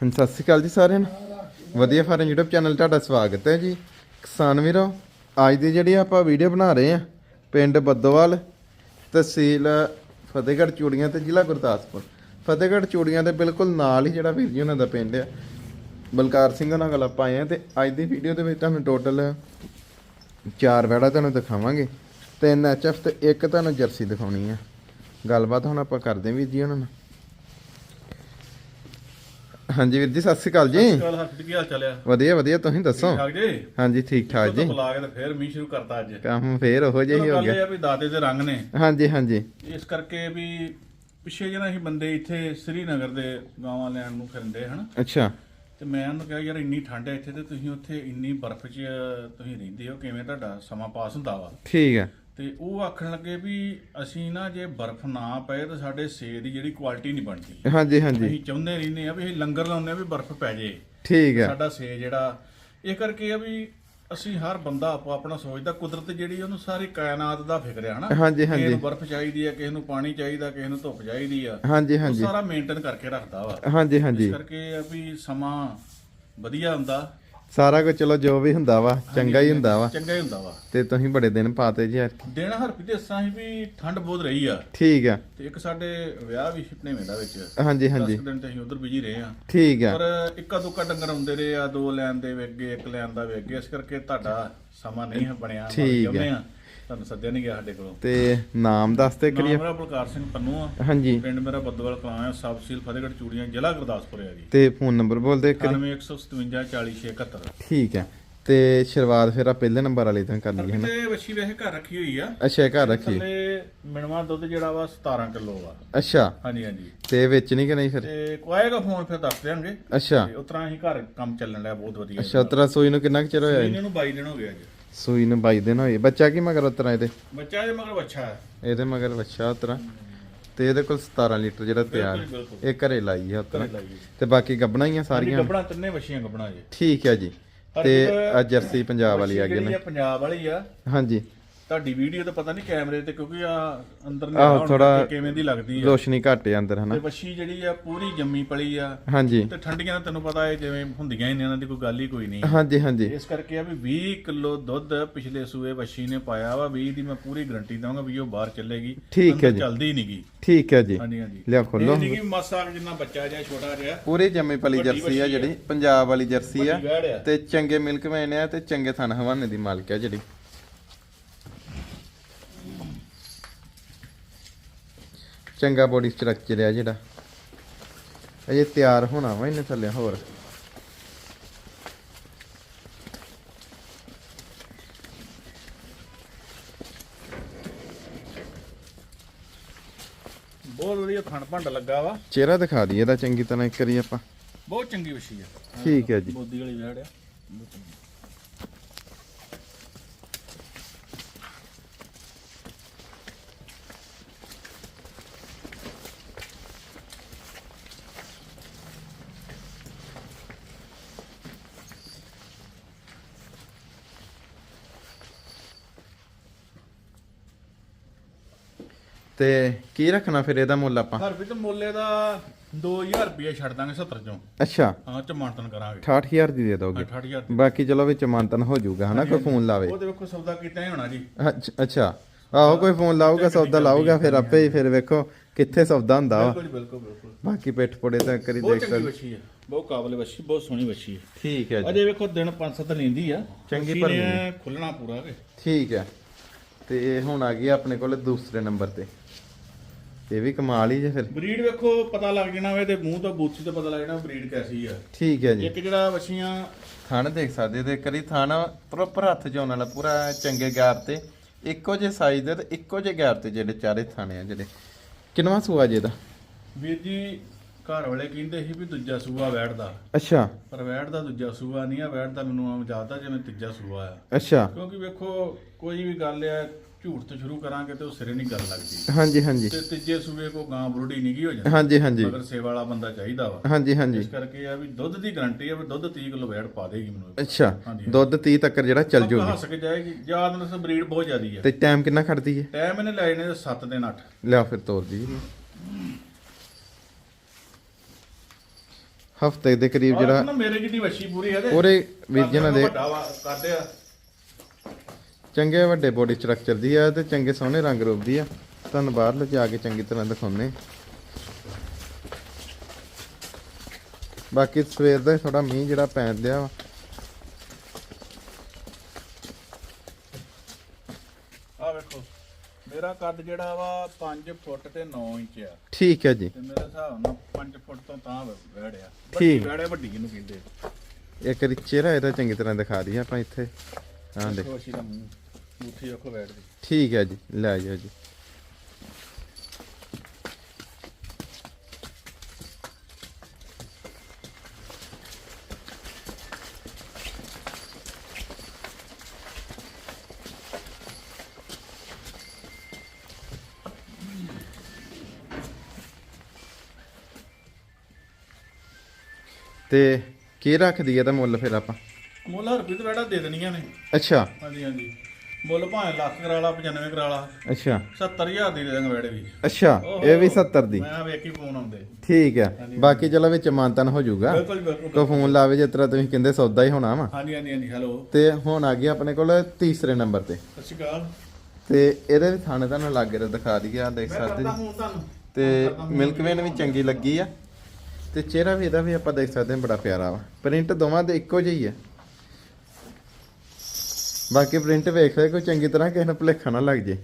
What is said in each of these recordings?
ਹਾਂਜੀ, ਸਤਿ ਸ਼੍ਰੀ ਅਕਾਲ ਜੀ ਸਾਰਿਆਂ ਨੂੰ। ਵਧੀਆ ਫਾਰਮ YouTube ਚੈਨਲ ਤੁਹਾਡਾ ਸਵਾਗਤ ਹੈ ਜੀ। ਕਿਸਾਨ ਵੀਰੋ, ਅੱਜ ਦੀ ਜਿਹੜੀ ਆਪਾਂ ਵੀਡੀਓ ਬਣਾ ਰਹੇ ਆ ਪਿੰਡ ਬੱਦੋਵਾਲ ਤਹਿਸੀਲ ਫਤਿਹਗੜ੍ਹ ਚੂੜੀਆਂ ਤੇ ਜ਼ਿਲ੍ਹਾ ਗੁਰਦਾਸਪੁਰ। ਫਤਿਹਗੜ੍ਹ ਚੂੜੀਆਂ ਦੇ ਬਿਲਕੁਲ ਨਾਲ ਹੀ ਜਿਹੜਾ ਵੀਰ ਜੀ ਉਹਨਾਂ ਦਾ ਪਿੰਡ ਆ। ਬਲਕਾਰ ਸਿੰਘ ਉਹਨਾਂ ਕੋਲ ਆਪਾਂ ਆਏ ਆ ਤੇ ਅੱਜ ਦੀ ਵੀਡੀਓ ਦੇ ਵਿੱਚ ਤੁਹਾਨੂੰ ਟੋਟਲ ਚਾਰ ਵੈੜਾ ਤੁਹਾਨੂੰ ਦਿਖਾਵਾਂਗੇ। ਤਿੰਨ ਐਚਐਫ ਤੇ ਇੱਕ ਤੁਹਾਨੂੰ ਜਰਸੀ ਦਿਖਾਉਣੀ ਆ। ਗੱਲਬਾਤ ਹੁਣ ਆਪਾਂ ਕਰਦੇ ਹਾਂ ਵੀਰ ਜੀ ਉਹਨਾਂ ਨਾਲ। ਹਾਂਜੀ ਵੀਰ ਜੀ ਸਤਿ ਸ਼੍ਰੀ ਅਕਾਲ ਜੀ। ਕੱਲ ਹੱਥ ਕੀ ਹਾਲ ਚੱਲਿਆ ਵਧੀਆ ਵਧੀਆ ਤੁਸੀਂ ਦੱਸੋ? ਠੀਕ ਠਾਕ ਜੀ? ਹਾਂਜੀ ਠੀਕ ਠਾਕ ਜੀ। ਬੁਲਾ ਕੇ ਤੇ ਫੇਰ ਮੀਂਹ ਸ਼ੁਰੂ ਕਰਤਾ ਅੱਜ। ਕੰਮ ਫੇਰ ਉਹੋ ਜਿਹਾ ਹੀ ਹੋ ਗੱਲ ਇਹ ਗਿਆ ਆ ਵੀ ਦਾਦੇ ਦੇ ਰੰਗ ਨੇ। ਹਾਂਜੀ ਹਾਂਜੀ। ਇਸ ਕਰਕੇ ਵੀ ਪਿੱਛੇ ਜਿਹੜਾ ਅਸੀਂ ਬੰਦੇ ਇੱਥੇ ਸ੍ਰੀਨਗਰ ਦੇ ਗਾਵਾਂ ਲੈਣ ਨੂੰ ਫਿਰਦੇ ਹਨ? ਅੱਛਾ। ਤੇ ਮੈਂ ਉਹਨੂੰ ਕਿਹਾ ਯਾਰ ਇੰਨੀ ਠੰਡ ਹੈ ਇੱਥੇ ਤੇ ਤੁਸੀਂ ਉੱਥੇ ਇੰਨੀ ਬਰਫ਼ 'ਚ ਤੁਸੀਂ ਰਹਿੰਦੇ ਹੋ ਕਿਵੇਂ ਤੁਹਾਡਾ ਸਮਾਂ ਪਾਸ ਹੁੰਦਾ ਵਾ? ਠੀਕ ਹੈ ਤੇ ਉਹ ਆਖਣ ਲੱਗੇ ਵੀ ਅਸੀਂ ਨਾ ਜੇ ਬਰਫ਼ ਨਾ ਪਏ ਤਾਂ ਸਾਡੇ ਸੇ ਦੀ ਜਿਹੜੀ ਕੁਆਲਿਟੀ ਨਹੀਂ ਬਣਦੀ ਹਾਂਜੀ ਹਾਂਜੀ। ਅਸੀਂ ਚਾਹੁੰਦੇ ਰਹਿੰਦੇ ਆ ਵੀ ਅਸੀਂ ਲੰਗਰ ਲਾਉਂਦੇ ਆ ਵੀ ਬਰਫ਼ ਪੈ ਜੇ। ਠੀਕ ਹੈ। ਸਾਡਾ ਸੇ ਜਿਹੜਾ ਇਹ ਕਰਕੇ ਆ ਵੀ ਅਸੀਂ ਹਰ ਬੰਦਾ ਆਪੋ ਆਪਣਾ ਸੋਚਦਾ ਕੁਦਰਤ ਜਿਹੜੀ ਉਹਨੂੰ ਸਾਰੀ ਕਾਇਨਾਤ ਦਾ ਫਿਕਰ ਹੈ ਹਨਾ? ਹਾਂਜੀ ਕਿਸੇ ਹਾਂਜੀ। ਨੂੰ ਬਰਫ਼ ਚਾਹੀਦੀ ਹੈ ਕਿਸੇ ਨੂੰ ਪਾਣੀ ਚਾਹੀਦਾ ਕਿਸੇ ਨੂੰ ਧੁੱਪ ਚਾਹੀਦੀ ਆ। ਹਾਂਜੀ ਉਹ ਹਾਂਜੀ। ਸਾਰਾ ਮੇਨਟੇਨ ਕਰਕੇ ਰੱਖਦਾ ਵਾ। ਹਾਂਜੀ ਇਸ ਹਾਂਜੀ ਕਰਕੇ ਆ ਵੀ ਸਮਾਂ ਵਧੀਆ ਹੁੰਦਾ। ਸਾਰਾ ਕੁਝ ਚਲੋ ਜੋ ਵੀ ਹੁੰਦਾ ਵਾ ਚੰਗਾ ਹੀ ਹੁੰਦਾ ਵਾ। ਚੰਗਾ ਹੀ ਹੁੰਦਾ ਵਾ। ਤੇ ਤੁਸੀਂ ਬੜੇ ਦਿਨ ਪਾਤੇ ਜੀ ਯਾਰ ਦਿਨ ਹਰਪੀ ਦੇ ਅਸਾਂ ਹੀ ਵੀ ਠੰਡ ਬਹੁਤ ਰਹੀ ਆ। ਠੀਕ ਹੈ ਤੇ ਇੱਕ ਸਾਡੇ ਵਿਆਹ ਵੀ ਭਣੇਵੇਂ ਦਾ ਵਿੱਚ। ਹਾਂਜੀ 10 ਹਾਂਜੀ। ਦਿਨ ਤੇ ਅਸੀਂ ਉਧਰ ਬਿਜ਼ੀ ਰਹੇ ਆ। ਠੀਕ ਹੈ ਪਰ ਇੱਕਾ ਦੁੱਕਾ ਡੰਗਰ ਆਉਂਦੇ ਰਹੇ ਆ ਦੋ ਲੈਣ ਦੇ ਅੱਗੇ ਇੱਕ ਲੈਣ ਦਾ ਅੱਗੇ ਇਸ ਕਰਕੇ ਤੁਹਾਡਾ ਸਮਾਂ ਨਹੀਂ ਬਣਿਆ। ਠੀਕ ਆ। ਤੁਹਾਨੂੰ ਸੱਦਿਆ ਨਹੀਂ ਗਿਆ ਸਾਡੇ ਕੋਲੋਂ। ਤੇ ਨਾਮ ਦੱਸ ਤੇ ਕਰੀਏ ਮੇਰਾ ਬਲਕਾਰ ਸਿੰਘ ਪੰਨੂ ਆ। ਹਾਂਜੀ। ਪਿੰਡ ਮੇਰਾ ਬੱਦਵਾਲ ਕਲਾਂ ਆ ਸਬ ਫਤਿਹਗੜ੍ਹ ਚੂੜੀਆਂ ਜ਼ਿਲ੍ਹਾ ਗੁਰਦਾਸਪੁਰ ਆ ਜੀ। ਤੇ ਫੋਨ ਨੰਬਰ ਬੋਲ ਦੇ ਕਰੀ 9157 ਠੀਕ ਹੈ। ਤੇ ਸ਼ੁਰੂਆਤ ਫਿਰ ਆ ਪਹਿਲੇ ਨੰਬਰ ਵਾਲੀ ਤੋਂ ਕਰ ਲਈਏ ਹਨਾ ਤੇ ਵੱਛੀ ਵੈਸੇ ਘਰ ਰੱਖੀ ਹੋਈ ਆ। ਅੱਛਾ ਘਰ ਰੱਖੀ। ਥੱਲੇ ਮਿਣਵਾ ਦੁੱਧ ਜਿਹੜਾ ਵਾ 17 ਕਿਲੋ ਆ। ਅੱਛਾ। ਹਾਂਜੀ ਹਾਂਜੀ। ਤੇ ਵੇਚਣੀ ਕਿ ਨਹੀਂ ਫਿਰ? ਤੇ ਕੋਏਗਾ ਫੋਨ ਫਿਰ ਦੱਸ ਦਿਆਂਗੇ। ਅੱਛਾ। ਤੇ ਉਤਰਾ ਹੀ ਘਰ ਕੰਮ ਚੱਲਣ ਲਿਆ ਬਹੁਤ ਵਧੀਆ। ਅੱਛਾ ਉਤਰਾ ਸੂਈ ਨੂੰ ਕਿੰਨਾ ਕੁ ਚਿਰ ਹੋਇਆ ਜੀ? ਇਹਨਾਂ ਨੂੰ 22 ਦਿਨ ਹੋ ਗਏ ਅੱਜ। ਸੂਈ ਨੂੰ 22 ਦਿਨ ਹੋਏ ਬੱਚਾ ਕੀ ਮਗਰ ਉਤਰਾ ਇਹਦੇ? ਬੱਚਾ ਇਹਦੇ ਮਗਰ ਬੱਚਾ ਹੈ। ਇਹਦੇ ਮਗਰ ਬੱਚਾ ਉਤਰਾ। ਤੇ ਇਹਦੇ ਕੋਲ 17 ਲੀਟਰ ਜਿਹੜਾ ਤਿਆਰ। ਬਿਲਕੁਲ। ਇਹ ਘਰੇ ਲਾਈ ਆ ਉਤਰਾ। ਘਰੇ ਲਾਈ ਹੈ। ਤੇ ਬਾਕੀ ਗੱਬਣਾ ਹੀ ਆ ਸਾਰੀਆਂ? ਗੱਬਣਾ ਤਿੰਨੇ ਵਛੀਆਂ ਗੱਬਣਾ ਜੀ। ਠੀਕ ਹੈ ਜੀ। ਤੇ ਆ ਜਰਸੀ ਪੰਜਾਬ ਵਾਲੀ ਆ ਗਈ ਜਿਹੜੀ ਨੇ। ਆ ਪੰਜਾਬ ਵਾਲੀ ਆ। ਹਾਂਜੀ। ਤੁਹਾਡੀ ਵੀਡੀਓ ਤਾਂ ਪਤਾ ਨਹੀਂ ਕੈਮਰੇ ਤੇ ਕਿਉਂਕਿ ਆ ਅੰਦਰ ਆਹੋ, ਨਿਗਾਹ ਥੋੜ੍ਹਾ ਕਿਵੇਂ ਦੀ ਲੱਗਦੀ ਆ। ਰੋਸ਼ਨੀ ਘੱਟ ਆ ਅੰਦਰ ਹਨਾ? ਤੇ ਵੱਛੀ ਜਿਹੜੀ ਆ ਪੂਰੀ ਜੰਮੀ ਪਲੀ ਆ। ਹਾਂਜੀ। ਤੇ ਠੰਡੀਆਂ ਤਾਂ ਤੈਨੂੰ ਪਤਾ ਹੈ ਜਿਵੇਂ ਹੁੰਦੀਆਂ ਹੀ ਨੇ ਇਹਨਾਂ ਦੀ ਕੋਈ ਗੱਲ ਹੀ ਕੋਈ ਨਹੀਂ। ਹਾਂਜੀ ਹਾਂਜੀ। ਇਸ ਕਰਕੇ ਆ ਵੀ 20 ਕਿਲੋ ਦੁੱਧ ਪਿਛਲੇ ਸੂਏ ਵੱਛੀ ਨੇ ਪਾਇਆ ਵਾ 20 ਦੀ ਮੈਂ ਪੂਰੀ ਗਰੰਟੀ ਦਵਾਂਗਾ ਵੀ ਉਹ ਬਾਹਰ ਚੱਲੇਗੀ। ਠੀਕ ਹੈ ਅੰਦਰ ਜੀ। ਚੱਲਦੀ ਨਹੀਂਗੀ ਠੀਕ ਹੈ ਜੀ। ਹਾਂਜੀ ਹਾਂਜੀ। ਲਿਆ ਖੋਲੋ। ਇਹ ਨਹੀਂ ਕਿ ਮਾਸਾ ਜਿੰਨਾ ਬੱਚਾ ਜਿਹਾ ਛੋਟਾ ਜਿਹਾ। ਪੂਰੀ ਜੰਮੀ ਪਲੀ ਵੱਡੀ ਜਰਸੀ ਆ ਵੱਛੀ। ਜਿਹੜੀ ਪੰਜਾਬ ਵਾਲੀ ਜਰਸੀ ਆ। ਵੱਡੀ ਵੈੜ ਆ। ਤੇ ਚੰਗੇ ਮਿਲਕ ਮੈਨ ਆ ਤੇ ਚੰਗੇ ਥਣ ਹਵਾਨੇ ਦੀ ਮਾਲਕ ਆ ਜਿਹੜੀ। ਚੰਗਾ ਬੋਡੀ ਸਟਰਕਚਰ ਆ ਜਿਹੜਾ। ਅਜੇ ਤਿਆਰ ਹੋਣਾ ਵਾ ਇਹਨੇ ਥੱਲੇ ਹੋਰ। ਬਹੁਤ ਵਧੀਆ ਥਣ ਭੰਡ ਲੱਗਾ ਵਾ। ਚਿਹਰਾ ਦਿਖਾ ਦਈਏ ਇਹਦਾ ਚੰਗੀ ਤਰ੍ਹਾਂ ਇੱਕ ਵਾਰੀ ਆਪਾਂ। ਬਹੁਤ ਚੰਗੀ ਵਛੀ ਆ। ਠੀਕ ਹੈ ਜੀ। ਬੋਦੀ ਵਾਲੀ ਆ। ਬਹੁਤ ਚੰਗੀ। ਤੇ ਕੀ ਰੱਖਣਾ ਫਿਰ ਇਹਦਾ ਮੁੱਲ ਆਪਾਂ? ਹਰ ਵਿੱਚ ਮੁੱਲੇ ਦਾ 2000 ਰੁਪਏ ਛੱਡ ਦਾਂਗੇ 70 ਚੋਂ। ਅੱਛਾ। ਹਾਂ ਚਮਾਂਟਨ ਕਰਾਂਗੇ। 68000 ਦੀ ਦੇ ਦੋਗੇ? 68000 ਬਾਕੀ ਚਲੋ ਵਿੱਚ ਮੰਤਨ ਹੋ ਜਾਊਗਾ ਹਨਾ? ਕੋਈ ਫੋਨ ਲਾਵੇ। ਉਹ ਤੇ ਵੇਖੋ ਸੌਦਾ ਕੀਤਾ ਹੀ ਹੋਣਾ ਜੀ। ਅੱਛ- ਆਹੋ ਕੋਈ ਫੋਨ ਲਾਊਗਾ ਸੌਦਾ ਲਾਊਗਾ ਫਿਰ ਆਪੇ ਹੀ ਫਿਰ ਵੇਖੋ ਕਿੱਥੇ ਸੌਦਾ ਹੁੰਦਾ ਵਾ। ਬਿਲਕੁਲ ਬਿਲਕੁਲ ਬਿਲਕੁਲ। ਬਾਕੀ ਪਿੱਠ ਪੋੜੇ ਤਾਂ ਕਰੀ ਬਹੁਤ ਦੇਖ ਚੰਗੀ ਸਕਦੇ। ਵੱਛੀ ਆ। ਬਹੁਤ ਕਾਬਲ ਬਹੁਤ ਸੋਹਣੀ ਵੱਛੀ ਹੈ ਠੀਕ ਹੈ ਜੀ। ਅਜੇ ਵੇਖੋ ਦਿਨ 5-7 ਲੈਂਦੀ ਆ। ਚੰਗੀ ਨੇ ਖੁੱਲਣਾ ਪੂਰਾ ਠੀਕ ਹੈ। ਤੇ ਹੁਣ ਆ ਗਈ ਆਪਣੇ ਕੋਲ ਦੂਸਰੇ ਨੰਬਰ ਤੇ। ਇਹ ਵੀ ਕਮਾਲ ਹੀ ਜੇ ਫਿਰ। ਬਰੀਡ ਵੇਖੋ ਪਤਾ ਲੱਗ ਜਾਣਾ ਵੇ ਤੇ ਮੂੰਹ ਤੋਂ ਬੂਥੀ ਤੋਂ ਪਤਾ ਲੱਗ ਜਾਣਾ ਬਰੀਡ ਕੈਸੀ ਆ। ਠੀਕ ਹੈ ਜੀ। ਇੱਕ ਜਿਹੜਾ ਵੱਛੀਆਂ ਥਣ ਦੇਖ ਸਕਦੇ ਤੇ ਕਰੀ ਥਣ ਪ੍ਰੋਪਰ ਹੱਥ ਚ ਵਾਲਾ ਪੂਰਾ ਚੰਗੇ ਗੈਪ ਤੇ। ਇੱਕੋ ਜਿਹੇ ਸਾਈਜ਼ ਦੇ ਤੇ ਇੱਕੋ ਜਿਹੇ ਗੈਪ ਤੇ ਜਿਹੜੇ ਚਾਰੇ ਥਾਣੇ ਆ ਜਿਹੜੇ। ਕਿੰਨਵਾਂ ਸੂਆ ਜੇ ਦਾ ਵੀਰ ਜੀ ਘਰ ਵਾਲੇ ਕਹਿੰਦੇ ਸੀ ਵੀ ਦੂਜਾ ਸੂਆ ਵੈੜਦਾ ਅੱਛਾ। ਪਰ ਵੈੜ ਦਾ ਦੂਜਾ ਸੂਆ ਨਹੀਂ ਆ ਵੈੜ ਦਾ ਮੈਨੂੰ ਆਮ ਜ਼ਿਆਦਾ ਜਿਵੇਂ ਤੀਜਾ ਸੂਆ ਆ। ਅੱਛਾ। ਕਿਉਂਕਿ ਵੇਖੋ ਕੋਈ ਵੀ ਗੱਲ ਆ ਝੂਠ ਤੋਂ ਸ਼ੁਰੂ ਕਰਾਂਗੇ ਤੇ ਉਹ ਸਿਰੇ ਨਹੀਂ ਗੱਲ ਲੱਗਦੀ। ਹਾਂਜੀ ਹਾਂਜੀ। ਤੇ ਤੀਜੇ ਸੂਏ ਕੋ ਗਾਂ ਬਰੂੜੀ ਨਹੀਂ ਗਈ ਹੋ ਜਾਂਦੀ। ਹਾਂਜੀ ਹਾਂਜੀ। ਮਗਰ ਸੇਵਾ ਵਾਲਾ ਬੰਦਾ ਚਾਹੀਦਾ ਵਾ। ਹਾਂਜੀ ਹਾਂਜੀ। ਇਸ ਕਰਕੇ ਆ ਵੀ ਦੁੱਧ ਦੀ ਗਾਰੰਟੀ ਆ ਵੀ ਦੁੱਧ 30 ਕਿਲੋ ਵੈੜ ਪਾ ਦੇਗੀ ਮੈਨੂੰ ਅੱਛਾ। ਦੁੱਧ 30 ਤੱਕ ਜਿਹੜਾ ਚੱਲ ਜੂਗੀ। ਹੱਸ ਕੇ ਜਾਏਗੀ। ਯਾਦ ਨਾਲ ਬਰੀਡ ਬਹੁਤ ਜ਼ਿਆਦੀ ਆ। ਤੇ ਟਾਈਮ ਕਿੰਨਾ ਖੜਦੀ ਹੈ ਟਾਈਮ ਇਹਨੇ ਲੈ ਜਾਣੇ 7 ਦਿਨ 8 ਲਿਆ ਫਿਰ ਤੋਰ ਦੀ। ਹਫ਼ਤੇ ਦੇ ਕਰੀਬ ਜਿਹੜਾ ਮੇਰੇ ਜਿੱਡੀ ਵੱਛੀ ਪੂਰੀ ਹੈ ਤੇ। ਪੂਰੇ ਵੀਰ ਜੀ ਨਾਲ ਦੇ ਵੱਡਾ ਵਾ ਕਰਦੇ ਆ। ਚੰਗੇ ਵੱਡੇ ਬੋਡੀ ਸਟਰਕਚਰ ਦੀ ਆ ਤੇ ਚੰਗੇ ਸੋਹਣੇ ਰੰਗ ਰੂਪ ਦੀ ਆ। ਤੁਹਾਨੂੰ ਬਾਹਰ ਲਿਜਾ ਕੇ ਚੰਗੀ ਤਰ੍ਹਾਂ ਦਿਖਾਉਨੇ ਬਾਕੀ ਸਵੇਰ ਦਾ ਥੋੜਾ ਮੀਂਹ ਜਿਹੜਾ ਪੈਣ ਦਿਆ ਵਾ ਆ ਵੇਖੋ ਮੇਰਾ ਕੱਦ ਜਿਹੜਾ ਵਾ 5 ਫੁੱਟ ਤੇ 9 ਇੰਚ ਆ। ਠੀਕ ਹੈ ਜੀ। ਤੇ ਮੇਰੇ ਹਿਸਾਬ ਨਾਲ 5 ਫੁੱਟ ਤੋਂ ਤਾਂ ਵੜਿਆ ਠੀਕ। ਵੜੇ ਵੱਡੀ ਇਹਨੂੰ ਕਹਿੰਦੇ ਇੱਕ ਵਾਰੀ ਚਿਹਰਾ ਇਹਦਾ ਚੰਗੀ ਤਰ੍ਹਾਂ ਦਿਖਾ ਦਈਏ ਆਪਾਂ ਇੱਥੇ। ਹਾਂ ਦੇਖ ਮੁੱਠੀ ਬੈਠਦੀ ਠੀਕ ਹੈ ਜੀ ਲੈ ਜਾਓ ਜੀ। ਤੇ ਕੀ ਰੱਖਦੀ ਹੈ ਤਾਂ ਮੁੱਲ ਫਿਰ ਆਪਾਂ? ਮੁੱਲ ਹਰ ਰੁਪਏ ਤੇ ਬੈਠਾ ਦੇ ਦੇਣੀਆਂ ਨੇ। ਅੱਛਾ। ਹਾਂਜੀ ਹਾਂਜੀ। ਮੁੱਲ ਭਾਵੇਂ ਲੱਖ ਕਰਾ ਲਾ 95 ਕਰਾ ਲਾ ਅੱਛਾ 70000 ਦੀ ਦੇ ਦਾਂਗੇ ਬੈੜੇ ਵੀ। ਅੱਛਾ ਇਹ ਵੀ 70 ਦੀ। ਮੈਂ ਵੇਖੀ ਫੋਨ ਆਉਂਦੇ। ਠੀਕ ਹੈ ਬਾਕੀ ਚਲੋ ਵਿੱਚ ਮਾਨਤਨ ਹੋ ਜਾਊਗਾ। ਬਿਲਕੁਲ ਬਿਲਕੁਲ ਕੋ ਫੋਨ ਲਾਵੇ ਜਿਸ ਤਰ੍ਹਾਂ ਤੁਸੀਂ ਕਹਿੰਦੇ ਸੌਦਾ ਹੀ ਹੋਣਾ ਵਾ। ਹਾਂਜੀ ਹਾਂਜੀ ਹਾਂਜੀ ਹੈਲੋ ਤੇ ਹੁਣ ਆ ਗਿਆ ਆਪਣੇ ਕੋਲ ਤੀਸਰੇ ਨੰਬਰ ਤੇ। ਸਤਿ ਸ਼੍ਰੀ ਅਕਾਲ। ਤੇ ਇਹਦੇ ਵੀ ਥਾਣੇ ਤੁਹਾਨੂੰ ਲੱਗ ਰਿਹਾ ਦਿਖਾ ਦਈਏ ਆ ਦੇਖ ਸਕਦੇ ਜੀ। ਤੇ ਮਿਲਕ ਵੇਨ ਵੀ ਚੰਗੀ ਲੱਗੀ ਆ। ਤੇ ਚਿਹਰਾ ਵੀ ਇਹਦਾ ਵੀ ਆਪਾਂ ਦੇਖ ਸਕਦੇ ਹਾਂ ਬੜਾ ਪਿਆਰਾ ਵਾ। ਪ੍ਰਿੰਟ ਦੋਵਾਂ ਦੇ ਇੱਕੋ ਜਿਹੀ ਆ। ਬਾਕੀ ਪ੍ਰਿੰਟ ਵੇਖ ਲੈ ਕੋਈ ਚੰਗੀ ਤਰ੍ਹਾਂ ਕਿਸੇ ਨੂੰ ਭੁਲੇਖਾ ਨਾ ਲੱਗ ਜੇ।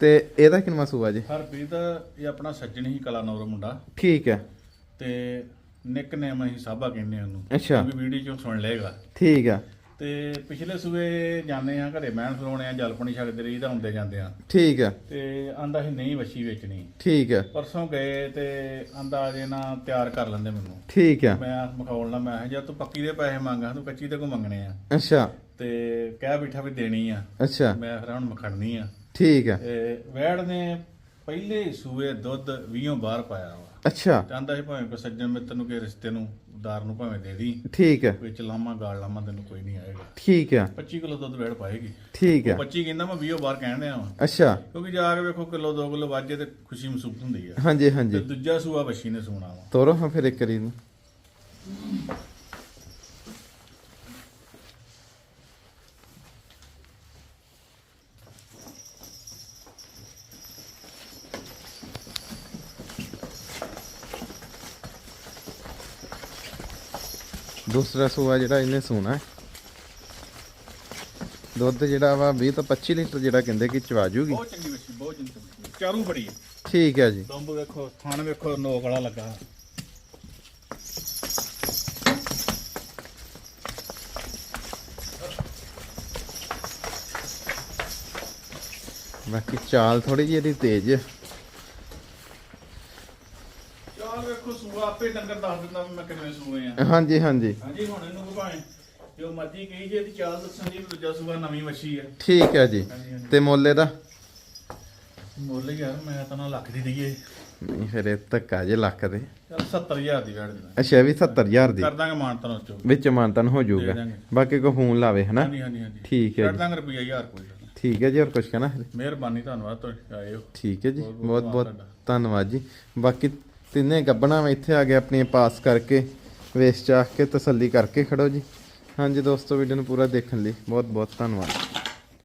ਤੇ ਇਹਦਾ ਕਿੰਨਾ ਸੂਆ ਜੀ? ਹਰਪ੍ਰੀਤ ਇਹ ਆਪਣਾ ਸੱਜਣ ਹੀ ਕਲਾਨੌਰ ਮੁੰਡਾ। ਠੀਕ ਹੈ ਤੇ ਨਿਕਨੇਮ ਅਸੀਂ ਸਾਬਾ ਕਹਿੰਦੇ ਆ ਉਹਨੂੰ। ਅੱਛਾ। ਵੀ ਵੀਡੀਓ ਚੋਂ ਸੁਣ ਲਏਗਾ। ਠੀਕ ਆ। ਤੇ ਪਿਛਲੇ ਸੂਏ ਜਾਂਦੇ ਆ ਘਰੇ ਮਹਿਣ ਫਰੋਣੇ ਆ ਜਲਪਣੀ ਛਕਦੇ ਰਹੀ ਤਾਂ ਹੁੰਦੇ ਜਾਂਦੇ ਆ ਠੀਕ ਆ ਤੇ ਆਂਦਾ ਸੀ ਨਹੀਂ ਵੱਛੀ ਵੇਚਣੀ। ਠੀਕ ਆ ਪਰਸੋਂ ਗਏ ਤੇ ਆਂਦਾ ਅਜੇ ਨਾ ਤਿਆਰ ਕਰ ਲੈਂਦੇ ਮੈਨੂੰ। ਠੀਕ ਆ ਮੈਂ ਮਖੌਲ ਨਾਲ ਮੈਂ ਜੇ ਤੂੰ ਪੱਕੀ ਦੇ ਪੈਸੇ ਮੰਗਾ ਤੂੰ ਕੱਚੀ ਤੇ ਕੋ ਮੰਗਣੇ ਆ। ਅੱਛਾ। ਤੇ ਕਹਿ ਬਿਠਾ ਵੀ ਦੇਣੀ ਆ। ਅੱਛਾ। ਮੈਂ ਫਿਰ ਹੁਣ ਮਖੜਨੀ ਆ। ਠੀਕ ਆ ਤੇ ਵੈੜ ਨੇ ਪਹਿਲੇ ਸੂਏ ਦੁੱਧ 20 ਬਾਹਰ ਪਾਇਆ ਵਾ। ਅੱਛਾ। ਚਾਹੁੰਦਾ ਸੀ ਭਾਵੇਂ ਕੋ ਸੱਜਣ ਮਿੱਤਰ ਨੂੰ ਕਿ ਰਿਸ਼ਤੇ ਨੂੰ। ਉਦਾਰ ਨੂੰ ਭਾਵੇਂ ਦੇ ਦੀ। ਠੀਕ ਆ ਵਿੱਚ ਲਾਮਾ ਗਾਲ ਲਾਮਾ ਤੈਨੂੰ ਕੋਈ ਨਹੀਂ ਆਏਗਾ। ਠੀਕ ਆ 25 ਕਿਲੋ ਦੁੱਧ ਵੈੜ ਪਾਏਗੀ। ਠੀਕ ਆ 25 ਕਹਿੰਦਾ ਮੈਂ 20 ਬਾਹਰ ਕਹਿਣ ਡਿਆ ਵਾਂ। ਅੱਛਾ। ਕਿਉਂਕਿ ਜਾ ਕੇ ਵੇਖੋ ਕਿਲੋ 2 ਕਿਲੋ ਵਾਜੇ ਤੇ ਖੁਸ਼ੀ ਮਹਿਸੂਸ ਹੁੰਦੀ ਆ। ਹਾਂਜੀ ਤੇ ਹਾਂਜੀ ਦੂਜਾ ਸੂਆ ਬੱਛੀ ਨੇ ਸੂਣਾ ਵਾ। ਤੋਰੋ ਹਾਂ ਫਿਰ ਇੱਕ ਵਾਰੀ ਨੂੰ ਦੂਸਰਾ ਸੂਆ ਜਿਹੜਾ ਇਹਨੇ ਸੂਣਾ ਹੈ। ਦੁੱਧ ਜਿਹੜਾ ਵਾ 20 ਤੋਂ 25 ਲੀਟਰ ਜਿਹੜਾ ਕਹਿੰਦੇ ਕਿ ਚਵਾ ਜੂਗੀ। ਬਹੁਤ ਚੰਗੀ ਬੱਛੀ ਬਹੁਤ ਬੱਛੀ ਚਾਰੂ ਬੜੀ ਹੈ। ਠੀਕ ਹੈ ਜੀ। ਦੰਬ ਵੇਖੋ ਥਣ ਵੇਖੋ ਨੋਕ ਵਾਲਾ ਲੱਗਾ। ਬਾਕੀ ਚਾਲ ਥੋੜੀ ਜਿਹੀ ਇਹਦੀ ਤੇਜ਼ ਹੈ ਚਾਲ ਵੇਖੋ ਸੂਆ ਆਪੇ ਡੰਗਰ ਦੱਸ ਦਿੰਦਾ ਵੀ ਮੈਂ ਕਿੰਨੇ ਸੂਏ ਆ। ਹਾਂਜੀ ਹਾਂਜੀ। ਹਾਂਜੀ ਹੁਣ ਇਹਨੂੰ ਭਾਵੇਂ ਜੋ ਮਰਜ਼ੀ ਕਹੀ ਜੇ ਦੀ ਚਾਲ ਦੱਸਣ ਦੀ ਦੂਜਾ ਸੂਆ ਨਵੀਂ ਵੱਛੀ ਆ। ਠੀਕ ਹੈ ਜੀ। ਹਾਂਜੀ ਹਾਂਜੀ। ਤੇ ਮੁੱਲ ਇਹਦਾ? ਮੁੱਲ ਯਾਰ ਮੈਂ ਤਾਂ ਨਾ ਲੱਖ ਦੀ ਦਈਏ। ਨਹੀਂ ਫਿਰ ਇਹ ਧੱਕਾ ਜੇ ਲੱਖ ਦੇ। ਚਲ 70000 ਦੀ ਵੈੜ ਦੇਣਾ ਅੱਛਾ ਇਹ ਵੀ 70000 ਦੀ। ਕਰ ਦਾਂਗੇ ਮਾਨਤਨ ਉਸ ਚੋਂ। ਵਿੱਚ ਮਾਨਤਨ ਹੋ ਜਾਊਗਾ। ਦਾਂਗੇ। ਬਾਕੀ ਕੋ ਫੋਨ ਲਾਵੇ ਹਨਾ? ਹਾਂਜੀ ਹਾਂਜੀ ਹਾਂਜੀ। ਠੀਕ ਹੈ ਕਰ ਜੀ। ਦਾਂਗੇ ਰੁਪਈਆ 1000 ਕੋਈ ਗੱਲ ਨੀ। ਠੀਕ ਹੈ ਜੀ ਹੋਰ ਕੁਝ ਕਹਿਣਾ? ਮਿਹਰਬਾਨੀ ਧੰਨਵਾਦ ਤੁਸੀਂ ਆਏ ਹੋ ਠੀਕ ਹੈ ਜੀ। ਬਹੁਤ ਬਹੁਤ ਧੰਨਵਾਦ ਜੀ। ਬਾਕੀ ਤਿੰਨੇ ਗੱਬਣਾ ਇੱਥੇ ਆ ਕੇ ਆਪਣੀਆਂ ਪਾਸ ਕਰਕੇ, ਵੇਸ ਚਾਖ ਕੇ ਤਸੱਲੀ ਕਰਕੇ ਖੜੋ ਜੀ। ਹਾਂਜੀ ਦੋਸਤੋ ਵੀਡੀਓ ਨੂੰ ਪੂਰਾ ਦੇਖਣ ਲਈ ਬਹੁਤ ਬਹੁਤ ਧੰਨਵਾਦ।